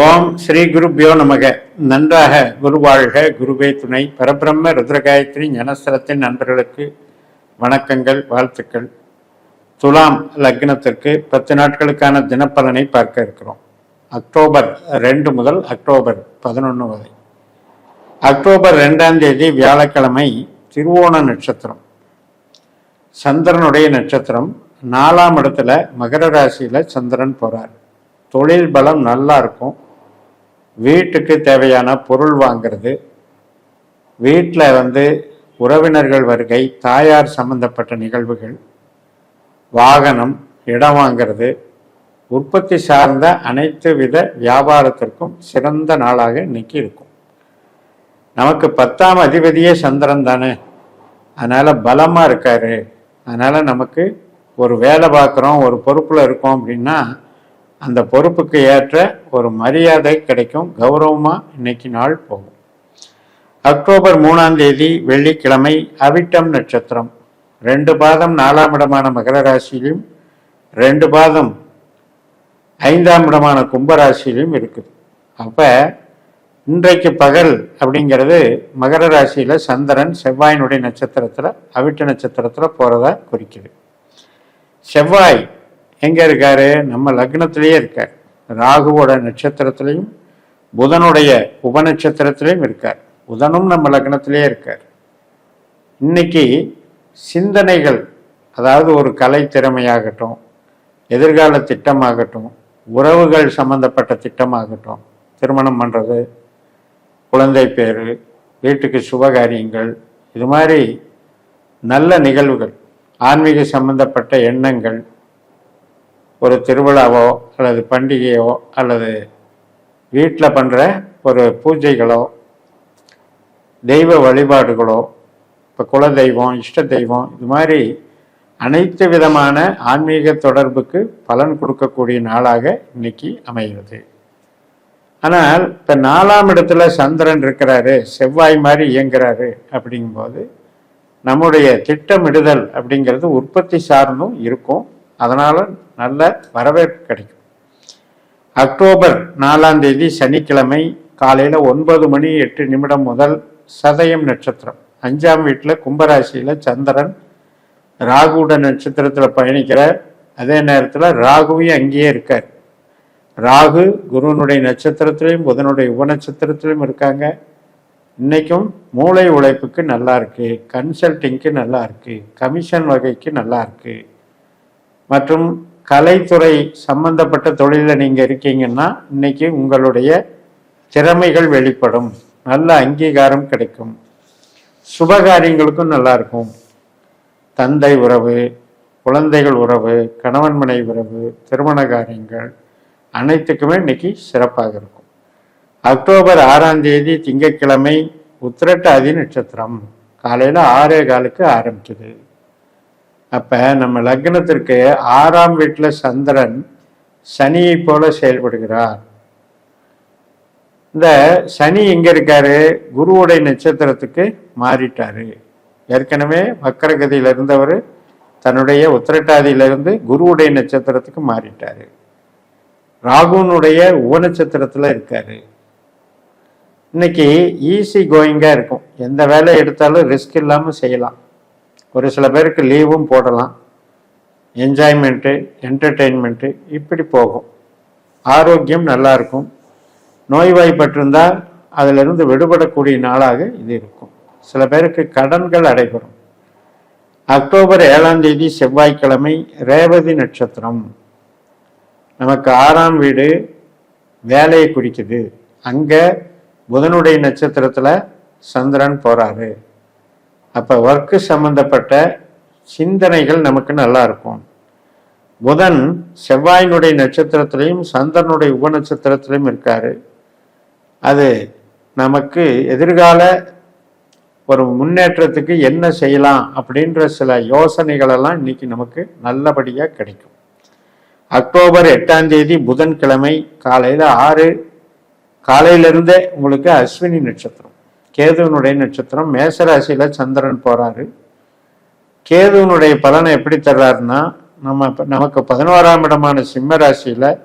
ஓம் ஸ்ரீ குருபியோ நமக. நன்றாக குரு வாழ்க குருவே துணை. பரபிரம்ம ருத்ரகாயத்ரி ஞானஸ்தலத்தின் நண்பர்களுக்கு வணக்கங்கள் வாழ்த்துக்கள். துலாம் லக்னத்திற்கு பத்து நாட்களுக்கான தினப்பலனை பார்க்க இருக்கிறோம். அக்டோபர் ரெண்டு முதல் அக்டோபர் பதினொன்று வரை. அக்டோபர் ரெண்டாம் தேதி வியாழக்கிழமை திருவோண நட்சத்திரம். சந்திரனுடைய நட்சத்திரம் நாலாம் இடத்துல மகர ராசியில் சந்திரன் போறார். தொழில் பலம் நல்லா இருக்கும். வீட்டுக்கு தேவையான பொருள் வாங்கிறது வீட்டில் வந்து உறவினர்கள் வருகை தாயார் சம்பந்தப்பட்ட நிகழ்வுகள் வாகனம் இடம் வாங்கிறது உற்பத்தி சார்ந்த அனைத்து வித வியாபாரத்திற்கும் சிறந்த நாளாக இன்னைக்கு இருக்கும். நமக்கு பத்தாம் அதிபதியே சந்திரன் தானே. அதனால் பலமாக இருக்காரு. அதனால் நமக்கு ஒரு வேலை பார்க்குறோம் ஒரு பொறுப்பில் இருக்கோம் அப்படின்னா அந்த பொறுப்புக்கு ஏற்ற ஒரு மரியாதை கிடைக்கும். கௌரவமாக இன்னைக்கு நாள் போகும். அக்டோபர் மூணாம் தேதி வெள்ளிக்கிழமை அவிட்டம் நட்சத்திரம். ரெண்டு பாதம் நாலாம் இடமான மகர ராசியிலும் ரெண்டு பாதம் ஐந்தாம் இடமான கும்பராசியிலும் இருக்குது. அப்போ இன்றைக்கு பகல் அப்படிங்கிறது மகர ராசியில் சந்திரன் செவ்வாயினுடைய நட்சத்திரத்தில் அவிட்ட நட்சத்திரத்தில் போகிறதா குறிக்குது. செவ்வாய் எங்கே இருக்காரு? நம்ம லக்னத்திலேயே இருக்கார். ராகுவோட நட்சத்திரத்திலையும் புதனுடைய உபநட்சத்திரத்திலையும் இருக்கார். புதனும் நம்ம லக்னத்திலேயே இருக்கார். இன்னைக்கு சிந்தனைகள் அதாவது ஒரு கலை திறமையாகட்டும் எதிர்கால திட்டமாகட்டும் உறவுகள் சம்பந்தப்பட்ட திட்டமாகட்டும் திருமணம் பண்ணுறது குழந்தை பேர் வீட்டுக்கு சுபகாரியங்கள் இது மாதிரி நல்ல நிகழ்வுகள் ஆன்மீக சம்பந்தப்பட்ட எண்ணங்கள் ஒரு திருவிழாவோ அல்லது பண்டிகையோ அல்லது வீட்டில் பண்ணுற ஒரு பூஜைகளோ தெய்வ வழிபாடுகளோ இப்போ குல தெய்வம் இஷ்ட தெய்வம் இது மாதிரி அனைத்து விதமான ஆன்மீக தொடர்புக்கு பலன் கொடுக்கக்கூடிய நாளாக இன்னைக்கு அமைகிறது. ஆனால் இப்போ நாலாம் இடத்துல சந்திரன் இருக்கிறாரு செவ்வாய் மாதிரி இயங்குறாரு அப்படிங்கும்போது நம்முடைய திட்டமிடுதல் அப்படிங்கிறது உற்பத்தி சார்ந்தும் இருக்கும். அதனால நல்ல வரவேற்பு கிடைக்கும். அக்டோபர் நாலாம் தேதி சனிக்கிழமை காலையில் ஒன்பது மணி எட்டு நிமிடம் முதல் சதயம் நட்சத்திரம். அஞ்சாம் வீட்டில் கும்பராசியில் சந்திரன் ராகுட நட்சத்திரத்தில் பயணிக்கிறார் அதே நேரத்தில் ராகுவையும் அங்கேயே இருக்கார். ராகு குருவனுடைய நட்சத்திரத்திலையும் புதனுடைய உபநட்சத்திரத்திலையும் இருக்காங்க. இன்றைக்கும் மூளை உழைப்புக்கு நல்லா இருக்குது கன்சல்டிங்க்கு நல்லா இருக்குது கமிஷன் வகைக்கு நல்லா இருக்குது மற்றும் கலைத்துறை சம்பந்தப்பட்ட தொழிலில் நீங்கள் இருக்கீங்கன்னா இன்னைக்கு உங்களுடைய திறமைகள் வெளிப்படும். நல்ல அங்கீகாரம் கிடைக்கும். சுபகாரியங்களுக்கும் நல்லா இருக்கும். தந்தை உறவு குழந்தைகள் உறவு கணவன் மனைவி உறவு திருமண காரியங்கள் அனைத்துக்குமே இன்னைக்கு சிறப்பாக இருக்கும். அக்டோபர் ஆறாம் தேதி திங்கட்கிழமை உத்திரட்டாதி நட்சத்திரம். காலையில் ஆறே காலுக்கு ஆரம்பிச்சது. அப்போ நம்ம லக்னத்திற்கு ஆறாம் வீட்டில் சந்திரன் சனியை போல செயல்படுகிறார். இந்த சனி எங்கே இருக்காரு? குருவுடைய நட்சத்திரத்துக்கு மாறிட்டாரு. ஏற்கனவே வக்கரகதியில் இருந்தவர் தன்னுடைய உத்திரட்டாதியிலிருந்து குருவுடைய நட்சத்திரத்துக்கு மாறிட்டாரு. ராகுனுடைய உபநட்சத்திரத்துல இருக்காரு. இன்னைக்கு ஈஸி கோயிங்காக இருக்கும். எந்த வேலை எடுத்தாலும் ரிஸ்க் இல்லாமல் செய்யலாம். ஒரு சில பேருக்கு லீவும் போடலாம். என்ஜாய்மெண்ட்டு என்டர்டெயின்மெண்ட்டு இப்படி போகும். ஆரோக்கியம் நல்லா இருக்கும். நோய்வாய்ப்பட்டிருந்தால் அதிலிருந்து விடுபடக்கூடிய நாளாக இது இருக்கும். சில பேருக்கு கடன்கள் அடைபெறும். அக்டோபர் ஏழாம் தேதி செவ்வாய்க்கிழமை ரேவதி நட்சத்திரம். நமக்கு ஆறாம் வீடு வேலையை குறிக்குது. அங்கே புதனுடைய நட்சத்திரத்தில் சந்திரன் போறாரு. அப்போ ஒர்க்கு சம்பந்தப்பட்ட சிந்தனைகள் நமக்கு நல்லா இருக்கும். புதன் செவ்வாயினுடைய நட்சத்திரத்திலையும் சந்திரனுடைய உப நட்சத்திரத்திலையும் இருக்கார். அது நமக்கு எதிர்கால ஒரு முன்னேற்றத்துக்கு என்ன செய்யலாம் அப்படின்ற சில யோசனைகளெல்லாம் இன்னைக்கு நமக்கு நல்லபடியாக கிடைக்கும். அக்டோபர் எட்டாம் தேதி புதன்கிழமை காலையில் ஆறு காலையிலிருந்தே உங்களுக்கு அஸ்வினி நட்சத்திரம். கேதுவனுடைய நட்சத்திரம் மேசராசியில் சந்திரன் போகிறாரு கேதுவனுடைய பலனை எப்படி தர்றாருன்னா நம்ம நமக்கு பதினோராம் இடமான சிம்ம ராசியில்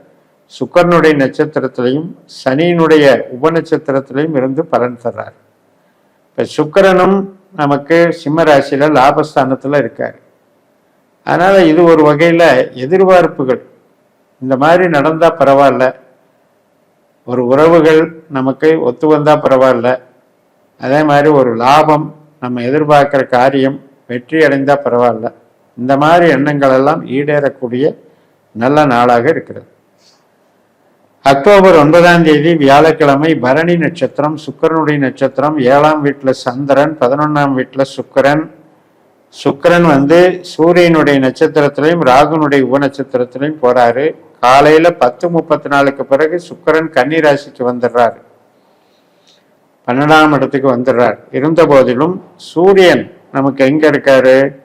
சுக்கரனுடைய நட்சத்திரத்திலையும் சனியினுடைய உபநட்சத்திரத்திலையும் இருந்து பலன் தர்றார். இப்போ சுக்கரனும் நமக்கு சிம்ம ராசியில் லாபஸ்தானத்தில் இருக்கார். அதனால் இது ஒரு வகையில் எதிர்பார்ப்புகள். இந்த மாதிரி நடந்தால் பரவாயில்ல. ஒரு உறவுகள் நமக்கு ஒத்து வந்தால் பரவாயில்ல. அதே மாதிரி ஒரு லாபம் நம்ம எதிர்பார்க்குற காரியம் வெற்றி அடைந்தால் பரவாயில்ல. இந்த மாதிரி எண்ணங்கள் எல்லாம் ஈடேறக்கூடிய நல்ல நாளாக இருக்கிறது. அக்டோபர் ஒன்பதாம் தேதி வியாழக்கிழமை பரணி நட்சத்திரம் சுக்கரனுடைய நட்சத்திரம் ஏழாம் வீட்டில் சந்திரன் பதினொன்றாம் வீட்டில் சுக்கரன். சுக்கரன் வந்து சூரியனுடைய நட்சத்திரத்திலையும் ராகுனுடைய உப நட்சத்திரத்திலையும் போறாரு. காலையில பத்து முப்பத்தி நாலுக்கு பிறகு சுக்கரன் கன்னி ராசிக்கு வந்துடுறாரு. பன்னெண்டாம் இடத்துக்கு வந்துடுறார். இருந்த போதிலும் சூரியன் நமக்கு எங்க இருக்காரு?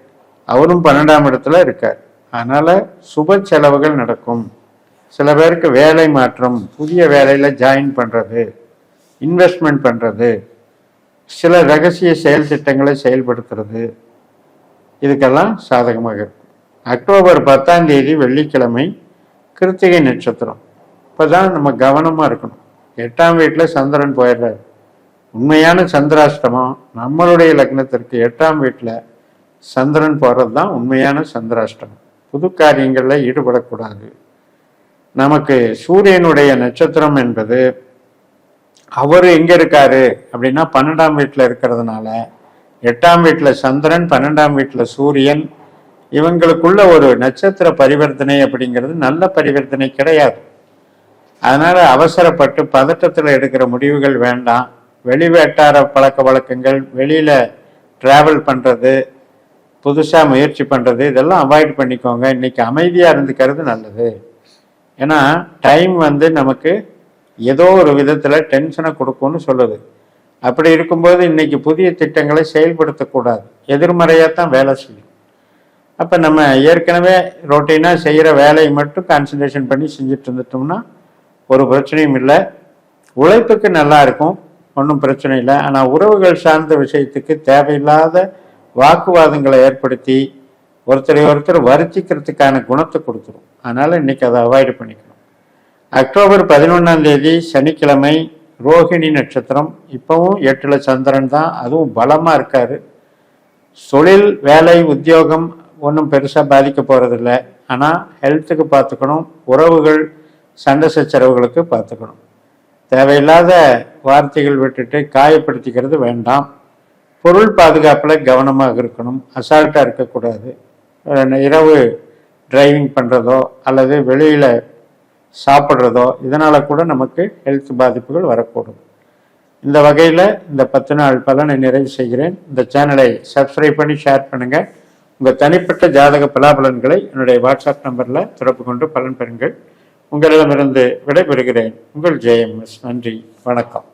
அவரும் பன்னெண்டாம் இடத்துல இருக்கார். அதனால சுப செலவுகள் நடக்கும். சில பேருக்கு வேலை மாற்றம் புதிய வேலையில ஜாயின் பண்றது இன்வெஸ்ட்மெண்ட் பண்றது சில ரகசிய செயல் திட்டங்களை செயல்படுத்துறது இதுக்கெல்லாம் சாதகமாக இருக்கும். அக்டோபர் பத்தாம் தேதி வெள்ளிக்கிழமை கிருத்திகை நட்சத்திரம். இப்போதான் நம்ம கவனமாக இருக்கணும். எட்டாம் வீட்டில் சந்திரன் போயிடுறாரு. உண்மையான சந்திராஷ்டமம் நம்மளுடைய லக்னத்திற்கு எட்டாம் வீட்டில் சந்திரன் போகிறது தான் உண்மையான சந்திராஷ்டமம். புது காரியங்களில் ஈடுபடக்கூடாது. நமக்கு சூரியனுடைய நட்சத்திரம் என்பது அவர் எங்கே இருக்காரு அப்படின்னா பன்னெண்டாம் வீட்டில் இருக்கிறதுனால எட்டாம் வீட்டில் சந்திரன் பன்னெண்டாம் வீட்டில் சூரியன் இவங்களுக்குள்ள ஒரு நட்சத்திர பரிவர்த்தனை அப்படிங்கிறது நல்ல பரிவர்த்தனை கிடையாது. அதனால் அவசரப்பட்டு பதட்டத்தில் எடுக்கிற முடிவுகள் வேண்டாம். வெளி வேட்டார பழக்க வழக்கங்கள் வெளியில் ட்ராவல் பண்ணுறது புதுசாக முயற்சி பண்ணுறது இதெல்லாம் அவாய்ட் பண்ணிக்கோங்க. இன்றைக்கி அமைதியாக இருந்துக்கிறது நல்லது. ஏன்னா டைம் வந்து நமக்கு ஏதோ ஒரு விதத்தில் டென்ஷனை கொடுக்கும்னு சொல்லுது. அப்படி இருக்கும்போது இன்றைக்கி புதிய திட்டங்களை செயல்படுத்தக்கூடாது. எதிர்மறையாக தான் வேலை செய்யும். அப்போ நம்ம ஏற்கனவே ரொட்டீனாக செய்கிற வேலையை மட்டும் கான்சன்ட்ரேஷன் பண்ணி செஞ்சுட்டு இருந்துட்டோம்னா ஒரு பிரச்சனையும் இல்லை. உழைப்புக்கு நல்லா இருக்கும். ஒன்றும் பிரச்சனை இல்லை. ஆனால் உறவுகள் சார்ந்த விஷயத்துக்கு தேவையில்லாத வாக்குவாதங்களை ஏற்படுத்தி ஒருத்தரை ஒருத்தர் வருத்திக்கிறதுக்கான குணத்தை கொடுத்துரும். அதனால் இன்னைக்கு அதை அவாய்டு பண்ணிக்கணும். அக்டோபர் பதினொன்றாம் தேதி சனிக்கிழமை ரோஹிணி நட்சத்திரம். இப்போவும் எட்டுல சந்திரன் தான். அதுவும் பலமாக இருக்கார். தொழில் வேலை உத்தியோகம் ஒன்றும் பெருசாக பாதிக்க போகிறதில்ல ஆனால் ஹெல்த்துக்கு பார்த்துக்கணும். உறவுகள் சண்டை சச்சரவுகளுக்கு பார்த்துக்கணும். தேவையில்லாத வார்த்தைகள் விட்டுட்டு காயப்படுத்திக்கிறது வேண்டாம். பொருள் பாதுகாப்பில் கவனமாக இருக்கணும். அசால்ட்டாக இருக்கக்கூடாது. இரவு டிரைவிங் பண்ணுறதோ அல்லது வெளியில் சாப்பிட்றதோ இதனால் கூட நமக்கு ஹெல்த் பாதிப்புகள் வரக்கூடும். இந்த வகையில் இந்த பத்து நாள் பலனை நிறைவு செய்கிறேன். இந்த சேனலை சப்ஸ்கிரைப் பண்ணி ஷேர் பண்ணுங்கள் உங்கள் தனிப்பட்ட ஜாதக பலாபலன்களை என்னுடைய வாட்ஸ்அப் நம்பரில் தொடர்பு கொண்டு பலன் பெறுங்கள். உங்களிடமிருந்து விடைபெறுகிறேன். உங்கள் ஜெயம்எஸ் நன்றி. வணக்கம்.